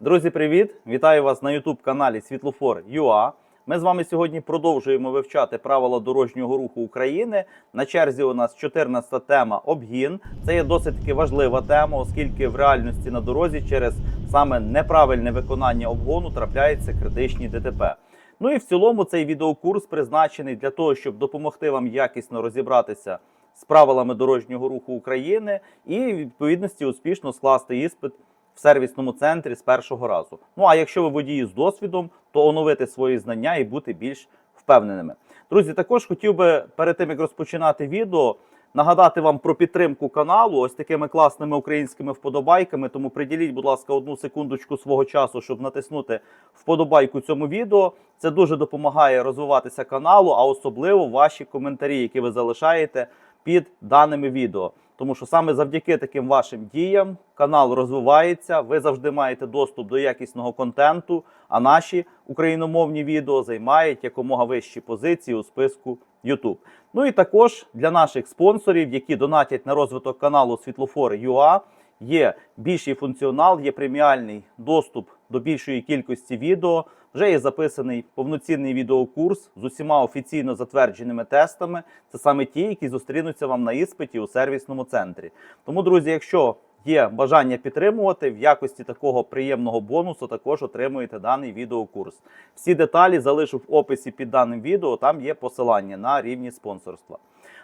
Друзі, привіт! Вітаю вас на youtube каналі Світлофор ЮА. Ми з вами сьогодні продовжуємо вивчати правила дорожнього руху України. На черзі у нас 14-та тема обгін. Це є досить таки важлива тема, оскільки в реальності на дорозі через саме неправильне виконання обгону трапляються критичні ДТП. Ну і в цілому цей відеокурс призначений для того, щоб допомогти вам якісно розібратися з правилами дорожнього руху України і відповідності успішно скласти іспит в сервісному центрі з першого разу. Ну а якщо ви водії з досвідом, то оновити свої знання і бути більш впевненими. Друзі, також хотів би перед тим як розпочинати відео. Нагадати вам про підтримку каналу ось такими класними українськими вподобайками. Тому приділіть, будь ласка, одну секундочку свого часу, щоб натиснути вподобайку цьому відео. Це дуже допомагає розвиватися каналу, а особливо ваші коментарі, які ви залишаєте під даними відео. Тому що саме завдяки таким вашим діям канал розвивається. Ви завжди маєте доступ до якісного контенту. А наші україномовні відео займають якомога вищі позиції у списку YouTube. Ну і також для наших спонсорів, які донатять на розвиток каналу Світлофори ЮА, є більший функціонал, є преміальний доступ до більшої кількості відео. Вже є записаний повноцінний відеокурс з усіма офіційно затвердженими тестами. Це саме ті, які зустрінуться вам на іспиті у сервісному центрі. Тому, друзі, якщо є бажання підтримувати в якості такого приємного бонусу, також отримуєте даний відеокурс. Всі деталі залишу в описі під даним відео. Там є посилання на рівні спонсорства.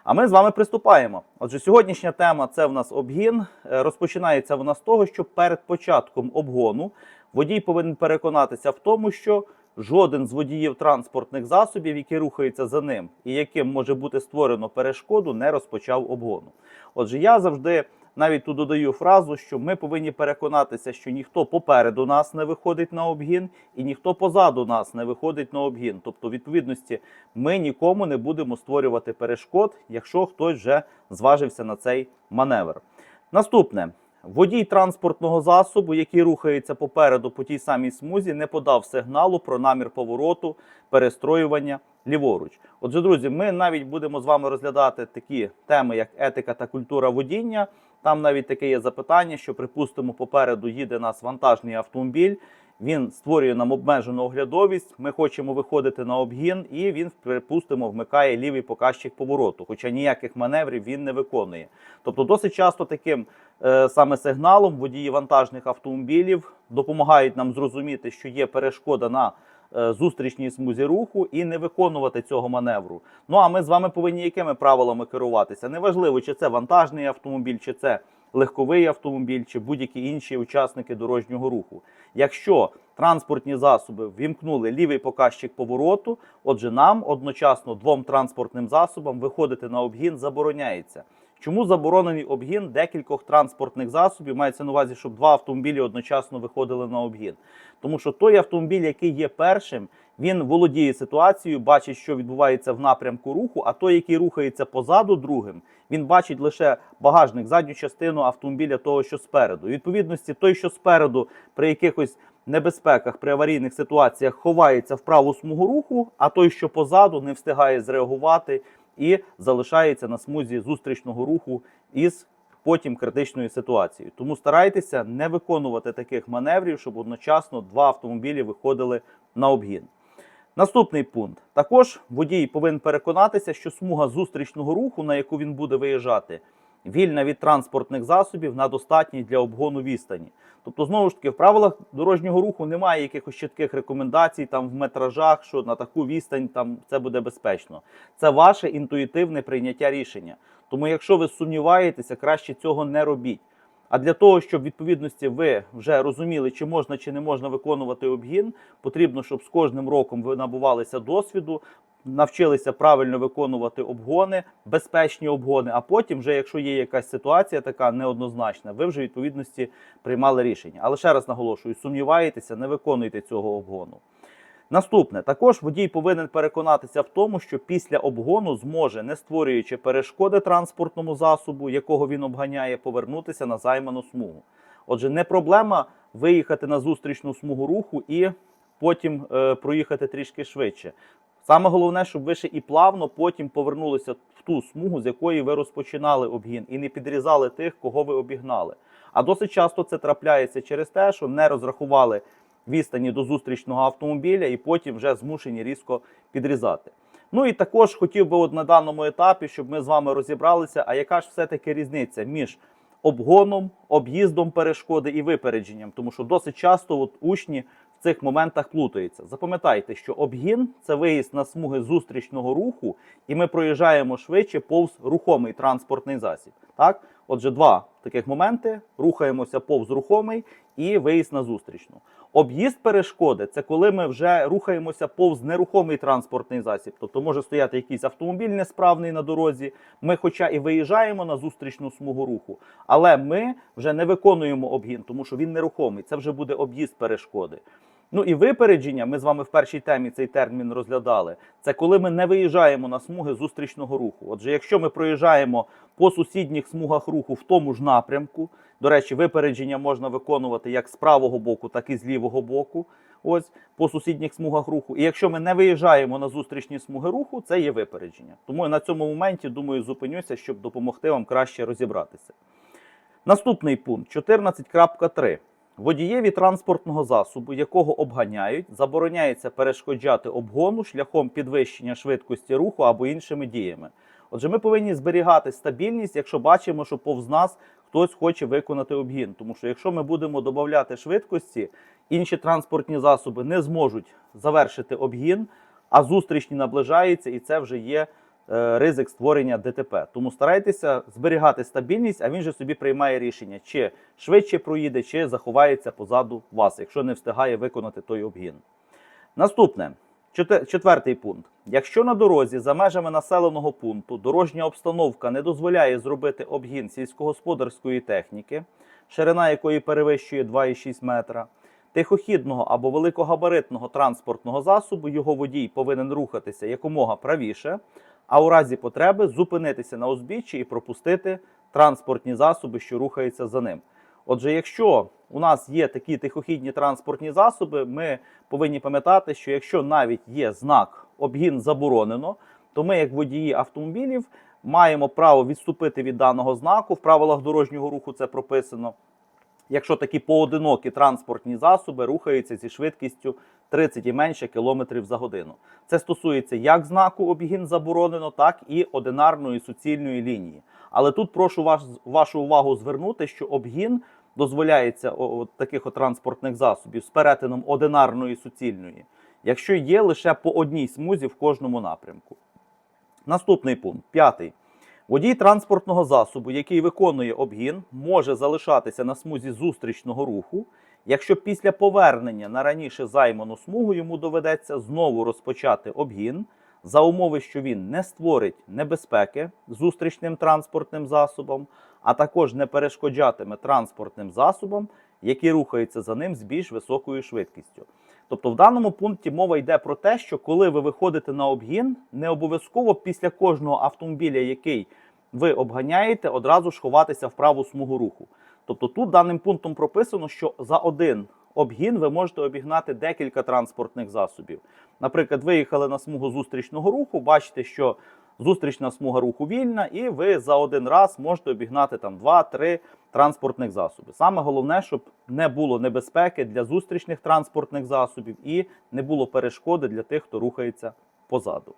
А ми з вами приступаємо. Отже, сьогоднішня тема це в нас обгін. Е, Розпочинається вона з того, що перед початком обгону водій повинен переконатися в тому, що жоден з водіїв транспортних засобів, які рухаються за ним і яким може бути створено перешкоду, не розпочав обгону. Отже, я завжди навіть тут додаю фразу, що ми повинні переконатися, що ніхто попереду нас не виходить на обгін, і ніхто позаду нас не виходить на обгін. Тобто, в відповідності, ми нікому не будемо створювати перешкод, якщо хтось вже зважився на цей маневр. Наступне. Водій транспортного засобу, який рухається попереду по тій самій смузі, не подав сигналу про намір повороту, перестроювання ліворуч. Отже, друзі, ми навіть будемо з вами розглядати такі теми, як етика та культура водіння. Там навіть таке є запитання, що, припустимо, попереду їде нас вантажний автомобіль. Він створює нам обмежену оглядовість. Ми хочемо виходити на обгін, і він, припустимо, вмикає лівий показчик повороту, хоча ніяких маневрів він не виконує. Тобто, досить часто таким е, саме сигналом водії вантажних автомобілів допомагають нам зрозуміти, що є перешкода на зустрічній смузі руху і не виконувати цього маневру. Ну а ми з вами повинні якими правилами керуватися? Неважливо, чи це вантажний автомобіль, чи це легковий автомобіль, чи будь-які інші учасники дорожнього руху. Якщо транспортні засоби вімкнули лівий показчик повороту, отже, нам одночасно двом транспортним засобам виходити на обгін забороняється. Чому заборонений обгін декількох транспортних засобів? Мається на увазі, щоб два автомобілі одночасно виходили на обгін. Тому що той автомобіль, який є першим, він володіє ситуацією, бачить, що відбувається в напрямку руху. А той, який рухається позаду другим, він бачить лише багажник, задню частину автомобіля, того, що спереду. І, відповідності, той, що спереду, при якихось небезпеках, при аварійних ситуаціях ховається в праву смугу руху, а той, що позаду, не встигає зреагувати і залишається на смузі зустрічного руху із потім критичною ситуацією. Тому старайтеся не виконувати таких маневрів, щоб одночасно два автомобілі виходили на обгін. Наступний пункт. Також водій повинен переконатися, що смуга зустрічного руху, на яку він буде виїжджати, вільна від транспортних засобів на достатній для обгону відстані. Тобто, знову ж таки, в правилах дорожнього руху немає якихось чітких рекомендацій там в метражах, що на таку відстань там це буде безпечно. Це ваше інтуїтивне прийняття рішення. Тому, якщо ви сумніваєтеся, краще цього не робіть. А для того, щоб відповідності ви вже розуміли, чи можна чи не можна виконувати обгін, потрібно, щоб з кожним роком ви набувалися досвіду, навчилися правильно виконувати обгони, безпечні обгони. А потім, вже якщо є якась ситуація така неоднозначна, ви вже відповідності приймали рішення. Але ще раз наголошую: сумніваєтеся, не виконуйте цього обгону. Наступне також водій повинен переконатися в тому, що після обгону зможе, не створюючи перешкоди транспортному засобу, якого він обганяє, повернутися на займану смугу. Отже, не проблема виїхати на зустрічну смугу руху і потім е, проїхати трішки швидше. Саме головне, щоб ви ще і плавно потім повернулися в ту смугу, з якої ви розпочинали обгін, і не підрізали тих, кого ви обігнали. А досить часто це трапляється через те, що не розрахували відстані до зустрічного автомобіля і потім вже змушені різко підрізати. Ну і також хотів би от на даному етапі, щоб ми з вами розібралися, а яка ж все-таки різниця між обгоном, об'їздом перешкоди і випередженням, тому що досить часто от учні в цих моментах плутаються. Запам'ятайте, що обгін це виїзд на смуги зустрічного руху, і ми проїжджаємо швидше повз рухомий транспортний засіб. Так, отже, два таких моменти: рухаємося повз рухомий і виїзд на зустрічну. Об'їзд перешкоди це коли ми вже рухаємося повз нерухомий транспортний засіб. Тобто може стояти якийсь автомобіль несправний на дорозі. Ми, хоча і виїжджаємо на зустрічну смугу руху, але ми вже не виконуємо обгін, тому що він нерухомий. Це вже буде об'їзд перешкоди. Ну і випередження, ми з вами в першій темі цей термін розглядали. Це коли ми не виїжджаємо на смуги зустрічного руху. Отже, якщо ми проїжджаємо по сусідніх смугах руху в тому ж напрямку, до речі, випередження можна виконувати як з правого боку, так і з лівого боку. Ось по сусідніх смугах руху. І якщо ми не виїжджаємо на зустрічні смуги руху, це є випередження. Тому на цьому моменті думаю зупинюся, щоб допомогти вам краще розібратися. Наступний пункт 14.3. Водієві транспортного засобу, якого обганяють, забороняється перешкоджати обгону шляхом підвищення швидкості руху або іншими діями. Отже, ми повинні зберігати стабільність, якщо бачимо, що повз нас хтось хоче виконати обгін. Тому що якщо ми будемо додати швидкості, інші транспортні засоби не зможуть завершити обгін, а зустрічні наближаються, і це вже є ризик створення ДТП. Тому старайтеся зберігати стабільність, а він же собі приймає рішення, чи швидше проїде, чи заховається позаду вас, якщо не встигає виконати той обгін. Наступне. Четвертий пункт. Якщо на дорозі за межами населеного пункту дорожня обстановка не дозволяє зробити обгін сільськогосподарської техніки, ширина якої перевищує 2,6 метра, тихохідного або великогабаритного транспортного засобу, його водій повинен рухатися якомога правіше, а у разі потреби зупинитися на узбіччі і пропустити транспортні засоби, що рухаються за ним. Отже, якщо у нас є такі тихохідні транспортні засоби, ми повинні пам'ятати, що якщо навіть є знак обгін заборонено, то ми, як водії автомобілів, маємо право відступити від даного знаку. В правилах дорожнього руху це прописано. Якщо такі поодинокі транспортні засоби рухаються зі швидкістю 30 і менше кілометрів за годину. Це стосується як знаку обгін заборонено, так і одинарної суцільної лінії. Але тут прошу ваш, вашу увагу звернути, що обгін дозволяється от таких от транспортних засобів з перетином одинарної суцільної, якщо є лише по одній смузі в кожному напрямку. Наступний пункт, п'ятий. Водій транспортного засобу, який виконує обгін, може залишатися на смузі зустрічного руху, якщо після повернення на раніше займану смугу йому доведеться знову розпочати обгін, за умови, що він не створить небезпеки зустрічним транспортним засобом, а також не перешкоджатиме транспортним засобам, які рухаються за ним з більш високою швидкістю. Тобто в даному пункті мова йде про те, що коли ви виходите на обгін, не обов'язково після кожного автомобіля, який ви обганяєте, одразу ж ховатися в праву смугу руху. Тобто тут даним пунктом прописано, що за один обгін ви можете обігнати декілька транспортних засобів. Наприклад, виїхали на смугу зустрічного руху, бачите, що зустрічна смуга руху вільна, і ви за один раз можете обігнати там 2-3 транспортних засоби. Саме головне, щоб не було небезпеки для зустрічних транспортних засобів і не було перешкоди для тих, хто рухається позаду.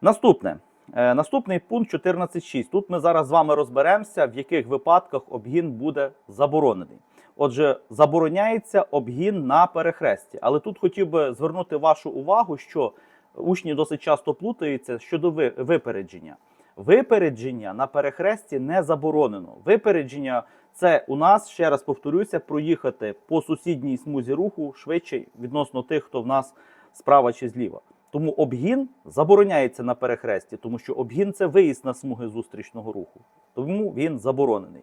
Наступне. Е, Наступний пункт 14.6. Тут ми зараз з вами розберемося, в яких випадках обгін буде заборонений. Отже, забороняється обгін на перехресті. Але тут хотів би звернути вашу увагу, що учні досить часто плутаються щодо випередження. Випередження на перехресті не заборонено. Випередження це у нас, ще раз повторюся, проїхати по сусідній смузі руху швидше відносно тих, хто в нас справа чи зліва. Тому обгін забороняється на перехресті, тому що обгін це виїзд на смуги зустрічного руху. Тому він заборонений.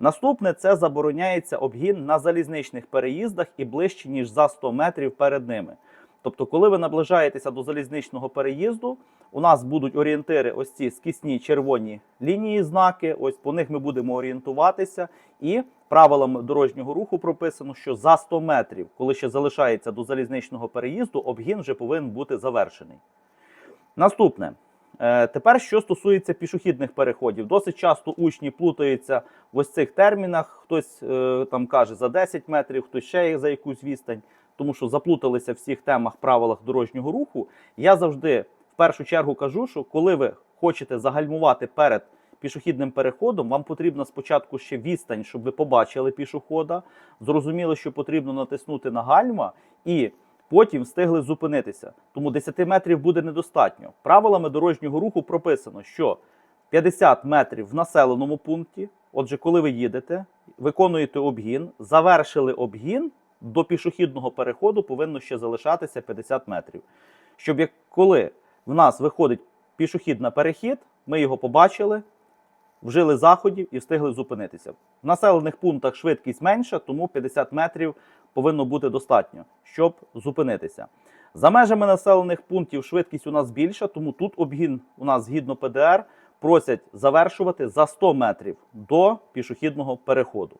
Наступне це забороняється обгін на залізничних переїздах і ближче, ніж за 100 метрів перед ними. Тобто, коли ви наближаєтеся до залізничного переїзду, у нас будуть орієнтири, ось ці скісні червоні лінії, знаки. Ось по них ми будемо орієнтуватися. І правилами дорожнього руху прописано, що за 100 метрів, коли ще залишається до залізничного переїзду, обгін вже повинен бути завершений. Наступне. Е, Тепер, що стосується пішохідних переходів, досить часто учні плутаються в ось цих термінах. Хтось е, там каже за 10 метрів, хтось ще за якусь відстань, тому що заплуталися в всіх темах, правилах дорожнього руху. Я завжди першу чергу кажу, що коли ви хочете загальмувати перед пішохідним переходом, вам потрібно спочатку ще відстань, щоб ви побачили пішохода, зрозуміли, що потрібно натиснути на гальма і потім встигли зупинитися. Тому 10 метрів буде недостатньо. Правилами дорожнього руху прописано, що 50 метрів в населеному пункті. Отже, коли ви їдете, виконуєте обгін, завершили обгін, до пішохідного переходу повинно ще залишатися 50 метрів. Щоб як коли в нас виходить пішохід на перехід, ми його побачили, вжили заходів і встигли зупинитися. В населених пунктах швидкість менша, тому 50 метрів повинно бути достатньо, щоб зупинитися. За межами населених пунктів швидкість у нас більша, тому тут обгін у нас згідно ПДР просять завершувати за 100 метрів до пішохідного переходу.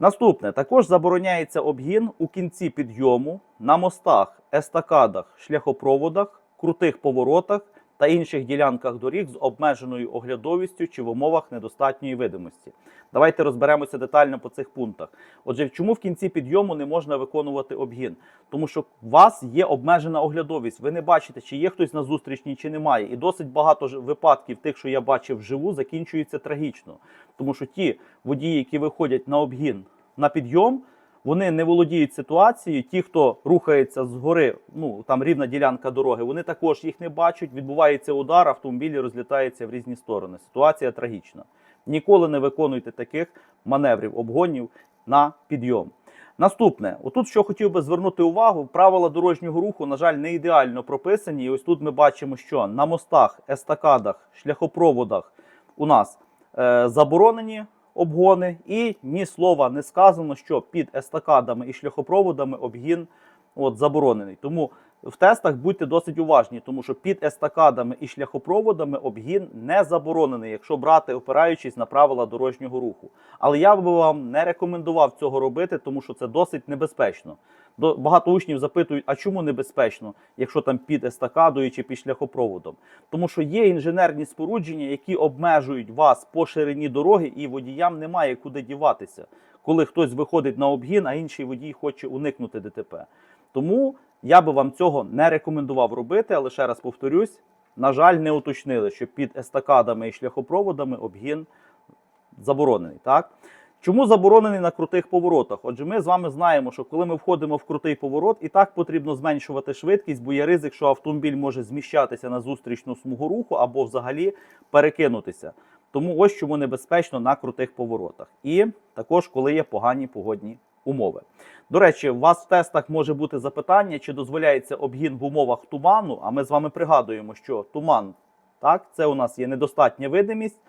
Наступне також забороняється обгін у кінці підйому на мостах, естакадах, шляхопроводах, крутих поворотах та інших ділянках доріг з обмеженою оглядовістю чи в умовах недостатньої видимості. Давайте розберемося детально по цих пунктах. Отже, чому в кінці підйому не можна виконувати обгін? Тому що у вас є обмежена оглядовість. Ви не бачите, чи є хтось на зустрічній, чи немає. І досить багато випадків, тих, що я бачив вживу, закінчується трагічно. Тому що ті водії, які виходять на обгін на підйом, вони не володіють ситуацією. Ті, хто рухається згори, ну там рівна ділянка дороги, вони також їх не бачать. Відбувається удар, автомобілі розлітаються в різні сторони. Ситуація трагічна. Ніколи не виконуйте таких маневрів, обгонів на підйом. Наступне, отут, що хотів би звернути увагу, правила дорожнього руху, на жаль, не ідеально прописані. І ось тут ми бачимо, що на мостах, естакадах, шляхопроводах у нас е, заборонені обгони, і ні слова не сказано, що під естакадами і шляхопроводами обгін от, заборонений. Тому в тестах будьте досить уважні, тому що під естакадами і шляхопроводами обгін не заборонений, якщо брати, опираючись на правила дорожнього руху. Але я би вам не рекомендував цього робити, тому що це досить небезпечно. До- Багато учнів запитують, а чому небезпечно, якщо там під естакадою чи під шляхопроводом? Тому що є інженерні спорудження, які обмежують вас по ширині дороги, і водіям немає куди діватися, коли хтось виходить на обгін, а інший водій хоче уникнути ДТП. Тому я би вам цього не рекомендував робити, але ще раз повторюсь, на жаль, не уточнили, що під естакадами і шляхопроводами обгін заборонений. Так? Чому заборонений на крутих поворотах? Отже, ми з вами знаємо, що коли ми входимо в крутий поворот, і так потрібно зменшувати швидкість, бо є ризик, що автомобіль може зміщатися на зустрічну смугу руху або взагалі перекинутися. Тому ось чому небезпечно на крутих поворотах. І також, коли є погані погодні умови. До речі, у вас в тестах може бути запитання, чи дозволяється обгін в умовах туману. А ми з вами пригадуємо, що туман так, це у нас є недостатня видимість,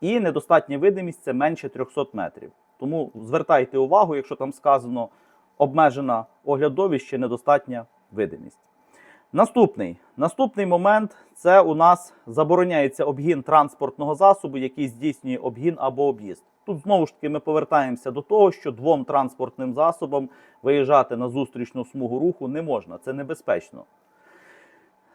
і недостатня видимість це менше 300 метрів. Тому звертайте увагу, якщо там сказано обмежена оглядовість чи недостатня видимість. Наступний наступний момент це у нас забороняється обгін транспортного засобу, який здійснює обгін або об'їзд. Тут знову ж таки ми повертаємося до того, що двом транспортним засобам виїжджати на зустрічну смугу руху не можна, це небезпечно.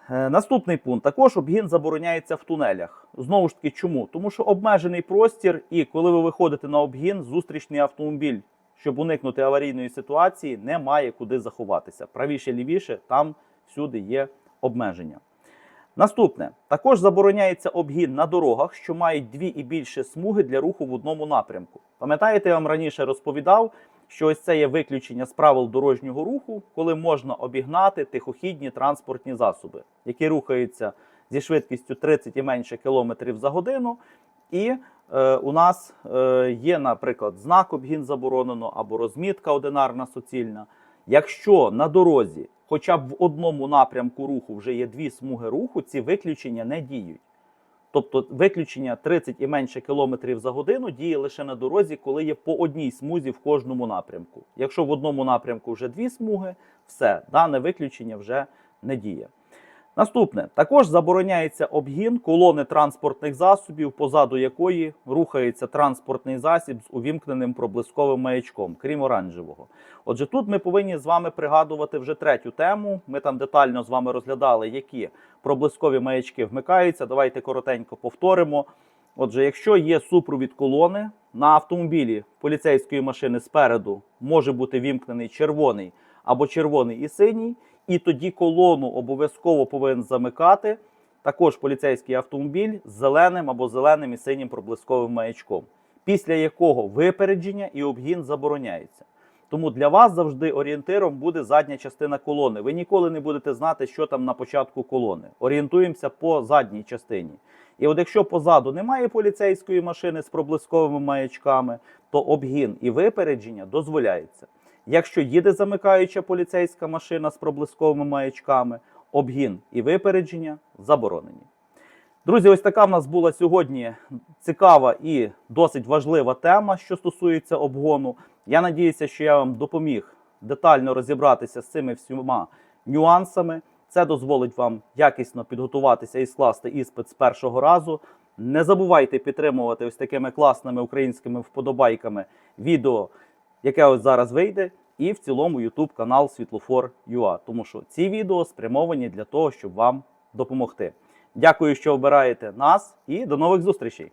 Е, Наступний пункт також обгін забороняється в тунелях. Знову ж таки, чому? Тому що обмежений простір, і коли ви виходите на обгін, зустрічний автомобіль, щоб уникнути аварійної ситуації, не має куди заховатися. Правіше, лівіше, там всюди є обмеження. Наступне також забороняється обгін на дорогах, що мають дві і більше смуги для руху в одному напрямку. Пам'ятаєте, я вам раніше розповідав, що ось це є виключення з правил дорожнього руху, коли можна обігнати тихохідні транспортні засоби, які рухаються зі швидкістю 30 і менше кілометрів за годину. І е, у нас е, є, наприклад, знак обгін заборонено або розмітка одинарна суцільна. Якщо на дорозі хоча б в одному напрямку руху вже є дві смуги руху, ці виключення не діють. Тобто виключення 30 і менше кілометрів за годину діє лише на дорозі, коли є по одній смузі в кожному напрямку. Якщо в одному напрямку вже дві смуги, все, дане виключення вже не діє. Наступне також забороняється обгін колони транспортних засобів, позаду якої рухається транспортний засіб з увімкненим проблисковим маячком, крім оранжевого. Отже, тут ми повинні з вами пригадувати вже третю тему. Ми там детально з вами розглядали, які проблискові маячки вмикаються. Давайте коротенько повторимо. Отже, якщо є супровід колони на автомобілі поліцейської машини спереду може бути вімкнений червоний або червоний і синій, і тоді колону обов'язково повинен замикати також поліцейський автомобіль з зеленим або зеленим і синім проблисковим маячком, після якого випередження і обгін забороняється. Тому для вас завжди орієнтиром буде задня частина колони. Ви ніколи не будете знати, що там на початку колони. Орієнтуємося по задній частині. І от якщо позаду немає поліцейської машини з проблисковими маячками, то обгін і випередження дозволяється. Якщо їде замикаюча поліцейська машина з проблисковими маячками, обгін і випередження заборонені. Друзі, ось така в нас була сьогодні цікава і досить важлива тема, що стосується обгону. Я надіюся, що я вам допоміг детально розібратися з цими всіма нюансами. Це дозволить вам якісно підготуватися і скласти іспит з першого разу. Не забувайте підтримувати ось такими класними українськими вподобайками відео, яке ось зараз вийде, і в цілому YouTube канал Світлофор.ua, тому що ці відео спрямовані для того, щоб вам допомогти. Дякую, що обираєте нас, і до нових зустрічей!